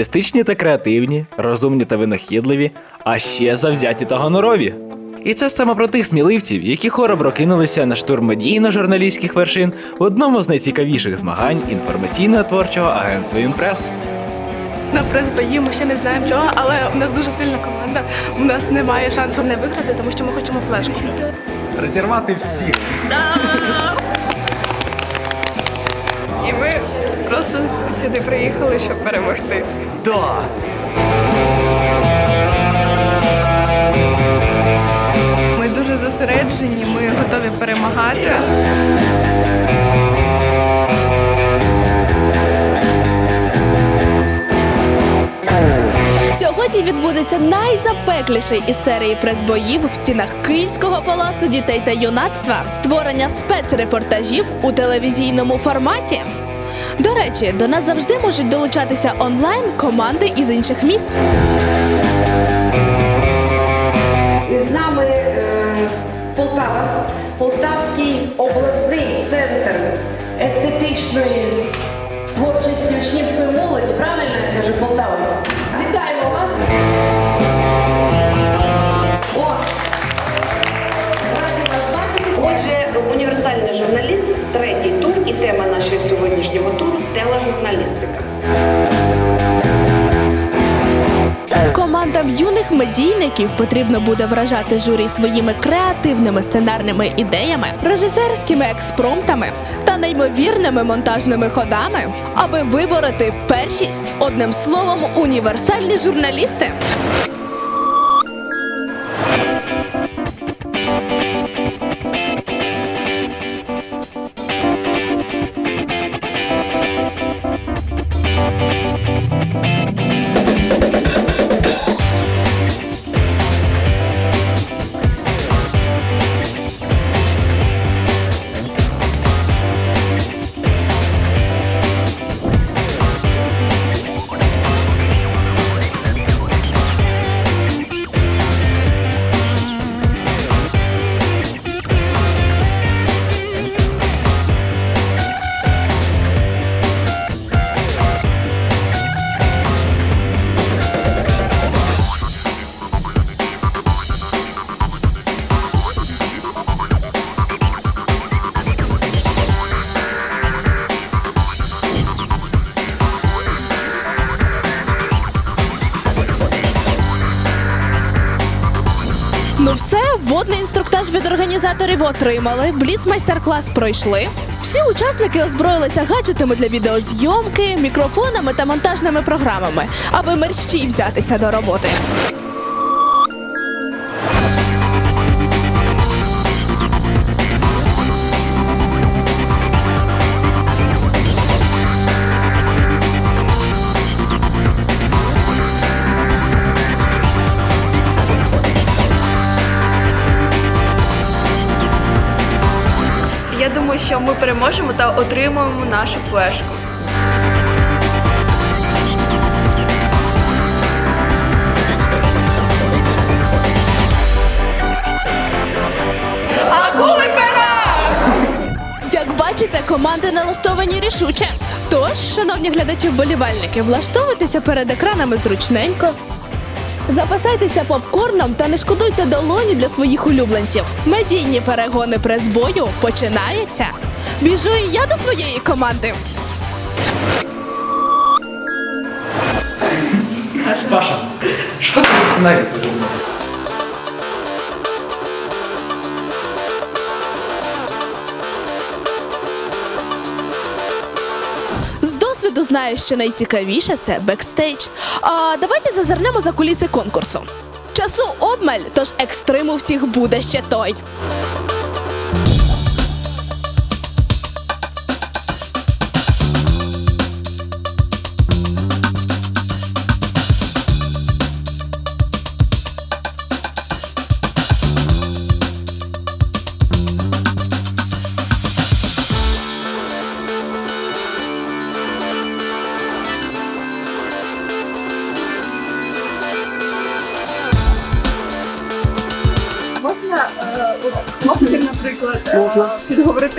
артистичні та креативні, розумні та винахідливі, а ще завзяті та гонорові. І це саме про тих сміливців, які хоробро кинулися на штурм медійно-журналістських вершин в одному з найцікавіших змагань інформаційно-творчого агентства Інпрес. На прес-бої ми ще не знаємо чого, але у нас дуже сильна команда. У нас немає шансу не виграти, тому що ми хочемо флешку. Розірвати всіх. І ми просто сюди приїхали, щоб перемогти. Да! Ми дуже зосереджені, ми готові перемагати. Сьогодні відбудеться найзапекліший із серії прес-боїв в стінах Київського палацу дітей та юнацтва створення спецрепортажів у телевізійному форматі. До речі, до нас завжди можуть долучатися онлайн команди із інших міст. З нами е, Полтава, Полтавський обласний центр естетичної творчості учнівської молоді. Правильно я кажу Полтава? Вітаємо вас! Тема нашого сьогоднішнього туру тележурналістика. Командам юних медійників потрібно буде вражати журі своїми креативними сценарними ідеями, режисерськими експромтами та неймовірними монтажними ходами, аби вибороти першість. Одним словом, універсальні журналісти. Все, інструктаж від організаторів отримали. Бліц майстер-клас пройшли. Всі учасники озброїлися гаджетами для відеозйомки, мікрофонами та монтажними програмами, аби мерщій взятися до роботи. Що ми переможемо та отримаємо нашу флешку. Як бачите, команди налаштовані рішуче. Тож, шановні глядачі-вболівальники, влаштовуйтеся перед екранами зручненько. Запасайтеся попкорном та не шкодуйте долоні для своїх улюбленців. Медійні перегони прес-бою починаються. Біжу і я до своєї команди. Паша, що ти сценарій придумав? З досвіду знаю, що найцікавіше це бекстейдж. А давайте зазирнемо за куліси конкурсу. Часу обмаль, тож екстриму всіх буде ще той.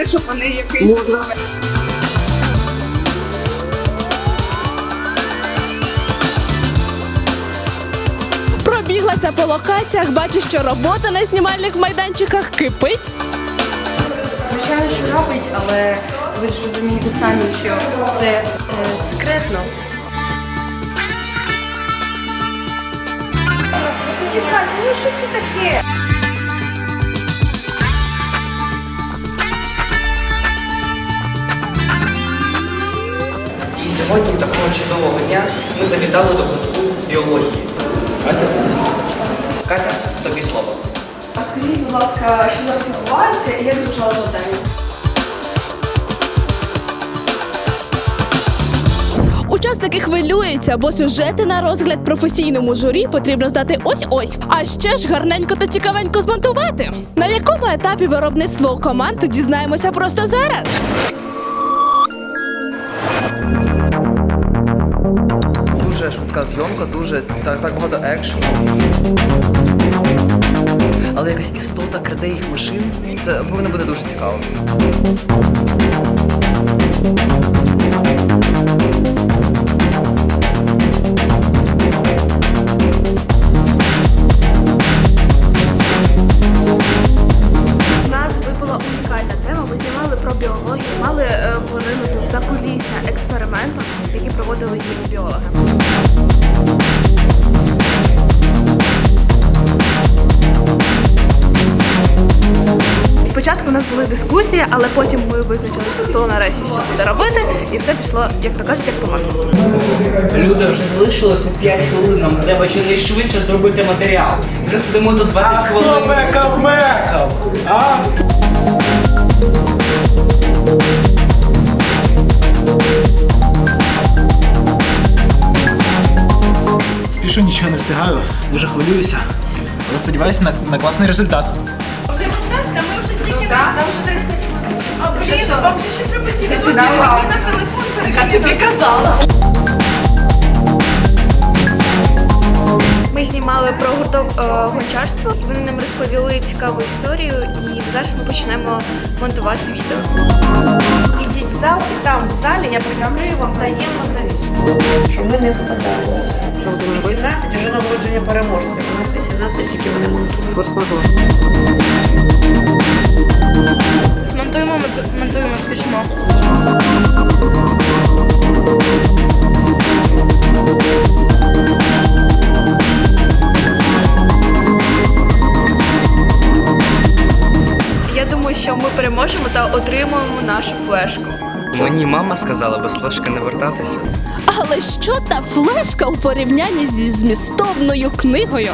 те, щоб вони якийсь. Ну, Пробіглася по локаціях, бачу, що робота на знімальних майданчиках кипить. Звичайно, що робить, але ви ж розумієте самі, що це е, секретно. Чекайте, ну що це таке? Сьогодні такого чудового дня ми завітали до гуртку біології. Катя, Катя, тобі слово. А скажіть, будь ласка, що зараз відбувається і як звучало завдання? Учасники хвилюються, бо сюжети на розгляд професійному журі потрібно здати ось-ось. А ще ж гарненько та цікавенько змонтувати. На якому етапі виробництва у команд дізнаємося просто зараз. Швидка зйомка, дуже так, так багато екшену. Але якась істота краде їх машин. Це повинно бути дуже цікаво. Мали е, поринути в закулісся експерименту, які проводили її біологи. Спочатку у нас були дискусії, але потім ми визначилися, хто нарешті що буде робити, і все пішло, як то кажуть, як по маслу. Люди вже залишилося 5 хвилин, нам треба щонайшвидше зробити матеріал. Вже сидимо тут 20 хвилин. Хто мекав, мекав? А? Спішу нічого не встигаю, дуже хвилююся. Але сподіваюся на, на класний результат. Ми знімали про гурток е, гончарства. Вони нам розповіли цікаву історію, і зараз ми почнемо монтувати відео. Ідіть в зал, і там в залі я прикамлюю вам таємну завісу. Щоб ми не попадалися. Щоб 18 вже нагородження переможців. У нас 18 тільки вони монтують. Монтуємо, монтуємо, спішимо. Я думаю, що ми переможемо та отримаємо нашу флешку. Мені мама сказала без флешки не вертатися. Але що та флешка у порівнянні зі змістовною книгою?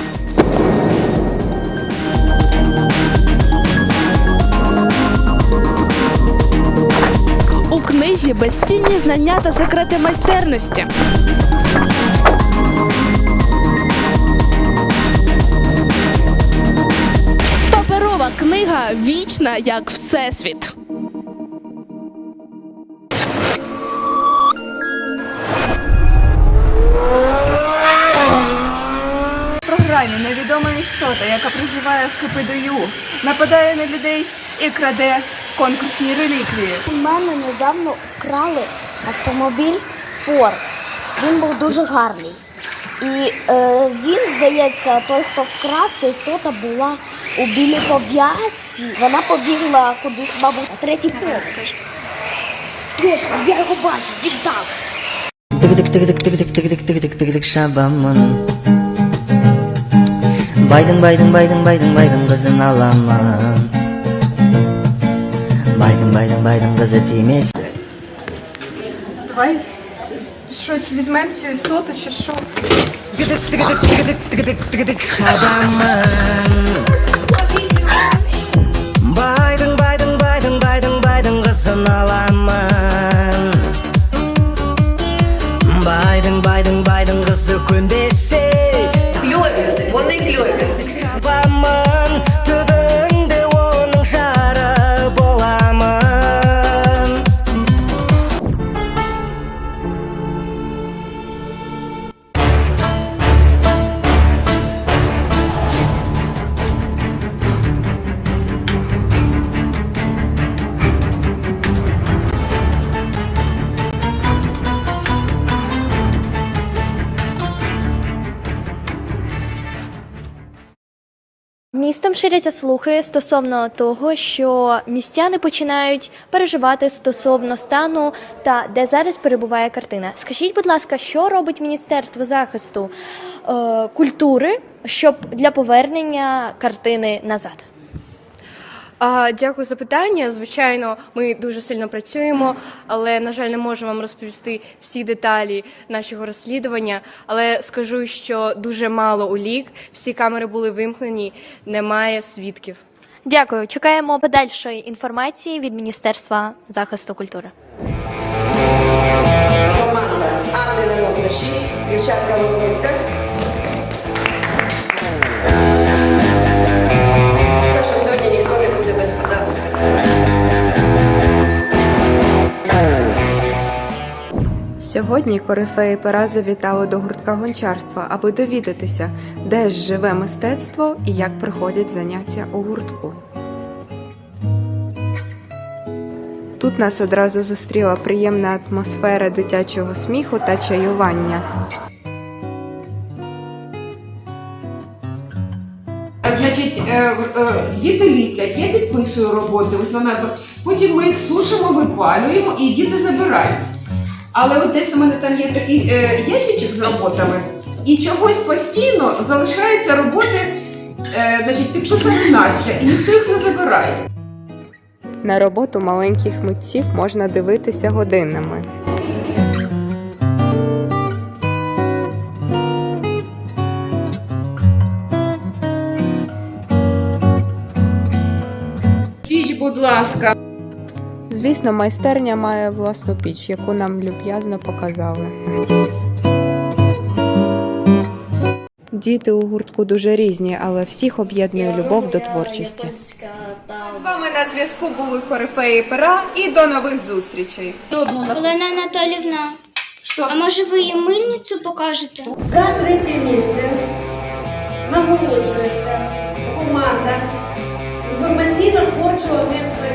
У книзі безцінні знання та секрети майстерності. Паперова книга вічна як всесвіт. Програмі невідома істота, яка проживає в КПДЮ, нападає на людей і краде конкурсні реліквії. У мене недавно вкрали автомобіль Форд. Він був дуже гарний. І е, він, здається, той, хто вкрав, ця істота була у білій пов'язці. Вона побігла кудись, мабуть, на третій поверх. Точно, я його бачу, він так. байдың байдың байдың байдың байдың қызын аламын байдың байдың байдың қызы тимес давай. Щось візьмемо цю істоту чи що байдың байдың байдың байдың байдың қызын аламын байдың байдың байдың қызы көнбесе Містом слухи стосовно того, що містяни починають переживати стосовно стану та де зараз перебуває картина. Скажіть, будь ласка, що робить Міністерство захисту е, культури, щоб для повернення картини назад? А, дякую за питання. Звичайно, ми дуже сильно працюємо, але на жаль, не можу вам розповісти всі деталі нашого розслідування. Але скажу, що дуже мало улік, всі камери були вимкнені, немає свідків. Дякую. Чекаємо подальшої інформації від Міністерства захисту культури. Команда А96, дівчатка виходьте. Сьогодні корифеї пера завітали до гуртка гончарства, аби довідатися, де ж живе мистецтво і як проходять заняття у гуртку. Тут нас одразу зустріла приємна атмосфера дитячого сміху та чаювання. Значить, е, е, діти ліплять, я підписую роботи, ось вона потім ми їх сушимо, випалюємо і діти забирають. Але от десь у мене там є такий е, ящичок з роботами, і чогось постійно залишаються роботи, е, значить, підписані Настя, і ніхто їх не забирає. На роботу маленьких митців можна дивитися годинами. Будь ласка. Звісно, майстерня має власну піч, яку нам люб'язно показали. Діти у гуртку дуже різні, але всіх об'єднує любов до творчості. З вами на зв'язку були корифеї пера і до нових зустрічей. Олена Анатолівна, а може ви їй мильницю покажете? За третє місце нагороджується команда інформаційно-творчого агентства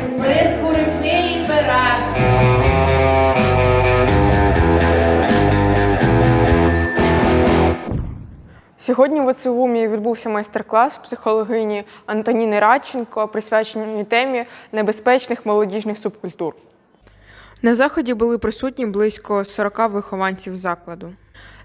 Сьогодні в СУМі відбувся майстер-клас психологині Антоніни Радченко, присвячений темі небезпечних молодіжних субкультур. На заході були присутні близько 40 вихованців закладу.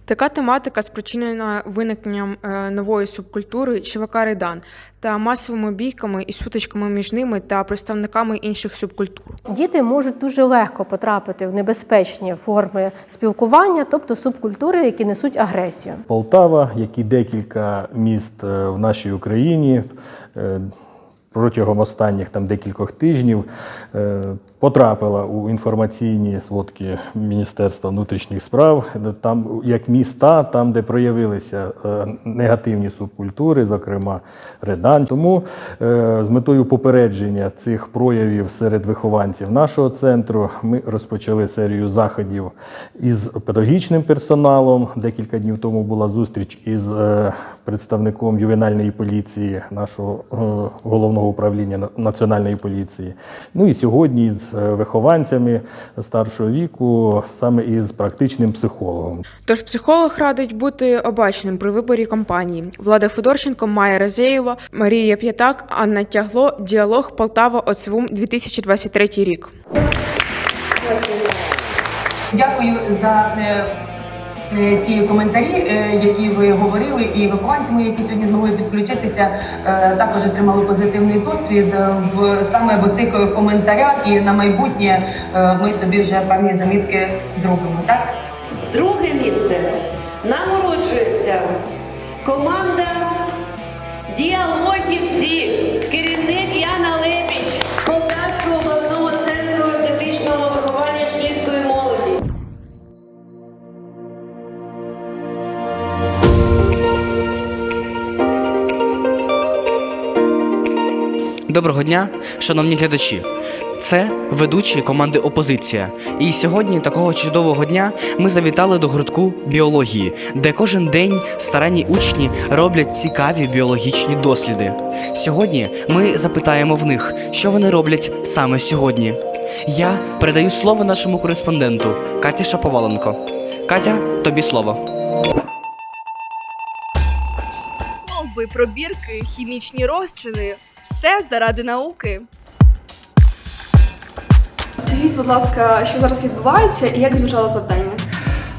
Така тематика спричинена виникненням е, нової субкультури ЧВК Редан та масовими бійками і сутичками між ними та представниками інших субкультур. Діти можуть дуже легко потрапити в небезпечні форми спілкування, тобто субкультури, які несуть агресію. Полтава, як і декілька міст е, в нашій Україні. Протягом останніх там декількох тижнів е, потрапила у інформаційні сводки Міністерства внутрішніх справ, там як міста, там, де проявилися е, негативні субкультури, зокрема Редан. Тому е, з метою попередження цих проявів серед вихованців нашого центру ми розпочали серію заходів із педагогічним персоналом. Декілька днів тому була зустріч із представником ювенальної поліції нашого е, головного управління національної поліції. Ну і сьогодні з е, вихованцями старшого віку, саме із практичним психологом. Тож психолог радить бути обачним при виборі компанії. Влада Федорченко, Майя Разєєва, Марія П'ятак, Анна Тягло, Діалог Полтава ОЦВУМ 2023 рік. Дякую за е, ті коментарі, е, які ви говорили, і вихованці мої, які сьогодні змогли підключитися, е, також отримали позитивний досвід е, в саме в цих коментарях. І на майбутнє е, ми собі вже певні замітки зробимо. Так. Друге місце нагороджується команда Доброго дня, шановні глядачі. Це ведучі команди Опозиція. І сьогодні, такого чудового дня, ми завітали до гуртку біології, де кожен день старанні учні роблять цікаві біологічні досліди. Сьогодні ми запитаємо в них, що вони роблять саме сьогодні. Я передаю слово нашому кореспонденту Каті Шаповаленко. Катя, тобі слово. спроби, пробірки, хімічні розчини все заради науки. Скажіть, будь ласка, що зараз відбувається і як звучало завдання?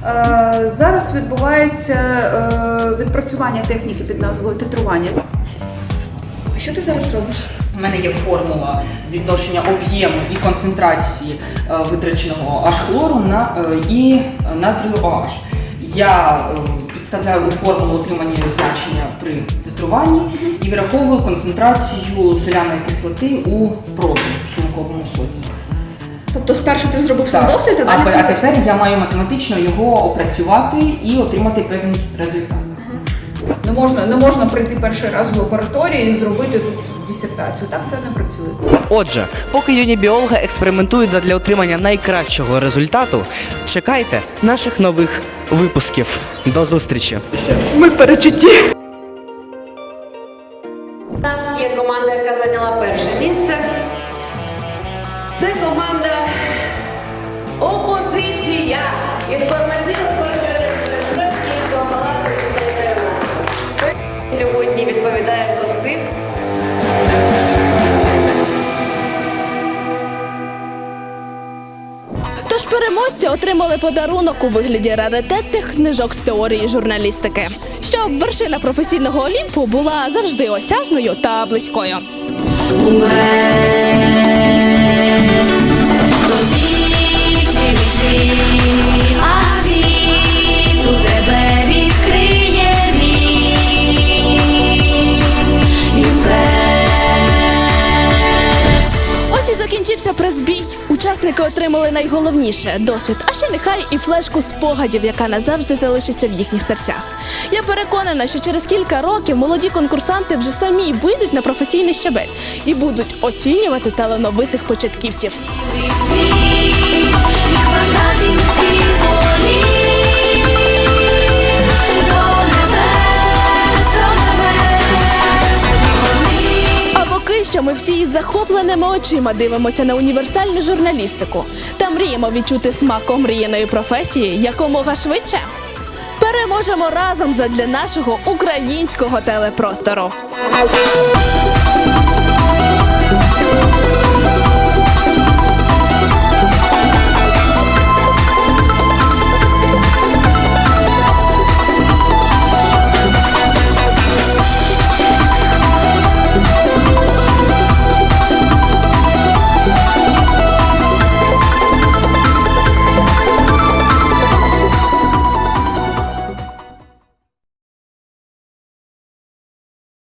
Е, Зараз відбувається е, відпрацювання техніки під назвою титрування. А що ти зараз робиш? У мене є формула відношення об'єму і концентрації е, витраченого H-хлору на, е, і натрію OH. Я е, підставляю у формулу отримані значення при титруванні і враховую концентрацію соляної кислоти у пробі в шлунковому соці. Тобто спершу ти зробив Так. досвід, а а, далі пе- все а тепер я маю математично його опрацювати і отримати певний результат. Не можна, не можна прийти перший раз в лабораторії і зробити тут дисертацію. Так це не працює. Отже, поки юні біологи експериментують задля отримання найкращого результату, чекайте наших нових випусків. До зустрічі! Ми в відповідаєш за всіх. Тож переможці отримали подарунок у вигляді раритетних книжок з теорії журналістики, щоб вершина професійного олімпу була завжди осяжною та близькою. Закінчився прес-бій. Учасники отримали найголовніше досвід, а ще нехай і флешку спогадів, яка назавжди залишиться в їхніх серцях. Я переконана, що через кілька років молоді конкурсанти вже самі вийдуть на професійний щабель і будуть оцінювати талановитих початківців. Що ми всі із захопленими очима дивимося на універсальну журналістику та мріємо відчути смак омріяної професії якомога швидше. Переможемо разом задля нашого українського телепростору.